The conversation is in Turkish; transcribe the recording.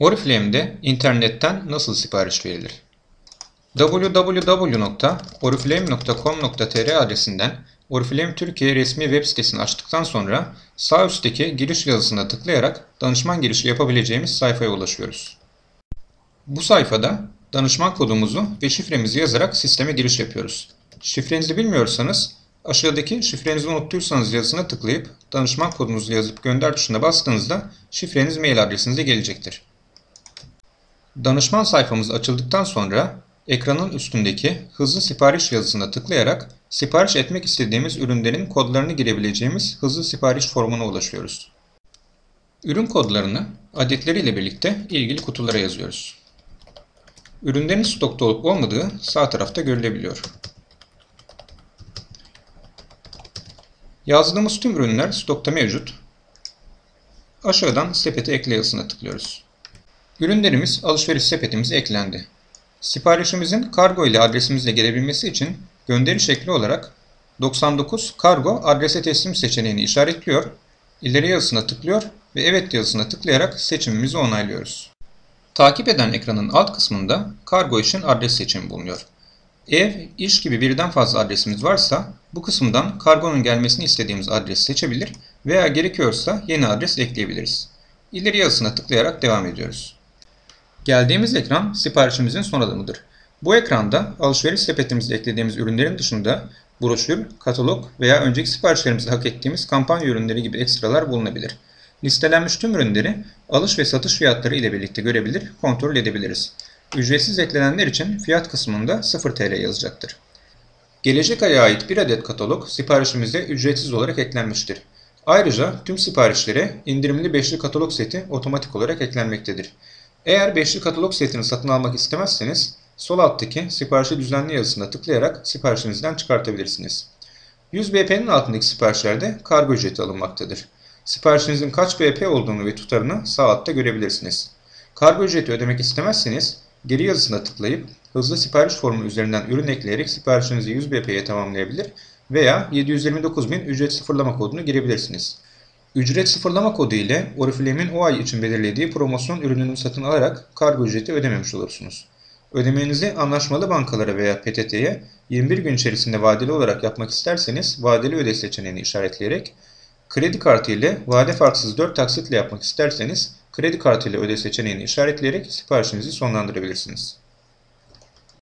Oriflame'de internetten nasıl sipariş verilir? www.oriflame.com.tr adresinden Oriflame Türkiye resmi web sitesini açtıktan sonra sağ üstteki giriş yazısına tıklayarak danışman girişi yapabileceğimiz sayfaya ulaşıyoruz. Bu sayfada danışman kodumuzu ve şifremizi yazarak sisteme giriş yapıyoruz. Şifrenizi bilmiyorsanız aşağıdaki şifrenizi unuttuysanız yazısına tıklayıp danışman kodunuzu yazıp gönder tuşuna bastığınızda şifreniz mail adresinize gelecektir. Danışman sayfamız açıldıktan sonra ekranın üstündeki hızlı sipariş yazısına tıklayarak sipariş etmek istediğimiz ürünlerin kodlarını girebileceğimiz hızlı sipariş formuna ulaşıyoruz. Ürün kodlarını adetleriyle birlikte ilgili kutulara yazıyoruz. Ürünlerin stokta olup olmadığı sağ tarafta görülebiliyor. Yazdığımız tüm ürünler stokta mevcut. Aşağıdan sepete ekle yazısına tıklıyoruz. Ürünlerimiz alışveriş sepetimize eklendi. Siparişimizin kargo ile adresimizle gelebilmesi için gönderi şekli olarak 99 kargo adrese teslim seçeneğini işaretliyor, ileri yazısına tıklıyor ve evet yazısına tıklayarak seçimimizi onaylıyoruz. Takip eden ekranın alt kısmında kargo için adres seçimi bulunuyor. Ev, iş gibi birden fazla adresimiz varsa bu kısımdan kargonun gelmesini istediğimiz adresi seçebilir veya gerekiyorsa yeni adres ekleyebiliriz. İleri yazısına tıklayarak devam ediyoruz. Geldiğimiz ekran siparişimizin son adımıdır. Bu ekranda alışveriş sepetimizde eklediğimiz ürünlerin dışında broşür, katalog veya önceki siparişlerimizde hak ettiğimiz kampanya ürünleri gibi ekstralar bulunabilir. Listelenmiş tüm ürünleri alış ve satış fiyatları ile birlikte görebilir, kontrol edebiliriz. Ücretsiz eklenenler için fiyat kısmında 0 TL yazacaktır. Gelecek aya ait bir adet katalog siparişimize ücretsiz olarak eklenmiştir. Ayrıca tüm siparişlere indirimli beşli katalog seti otomatik olarak eklenmektedir. Eğer beşli katalog setini satın almak istemezseniz sol alttaki siparişi düzenli yazısına tıklayarak siparişinizden çıkartabilirsiniz. 100 BP'nin altındaki siparişlerde kargo ücreti alınmaktadır. Siparişinizin kaç BP olduğunu ve tutarını sağ altta görebilirsiniz. Kargo ücreti ödemek istemezseniz geri yazısına tıklayıp hızlı sipariş formu üzerinden ürün ekleyerek siparişinizi 100 BP'ye tamamlayabilir veya 729.000 ücret sıfırlama kodunu girebilirsiniz. Ücret sıfırlama kodu ile Oriflame'in o ay için belirlediği promosyon ürününü satın alarak kargo ücreti ödememiş olursunuz. Ödemenizi anlaşmalı bankalara veya PTT'ye 21 gün içerisinde vadeli olarak yapmak isterseniz vadeli öde seçeneğini işaretleyerek, kredi kartı ile vade farksız 4 taksitle yapmak isterseniz kredi kartı ile öde seçeneğini işaretleyerek siparişinizi sonlandırabilirsiniz.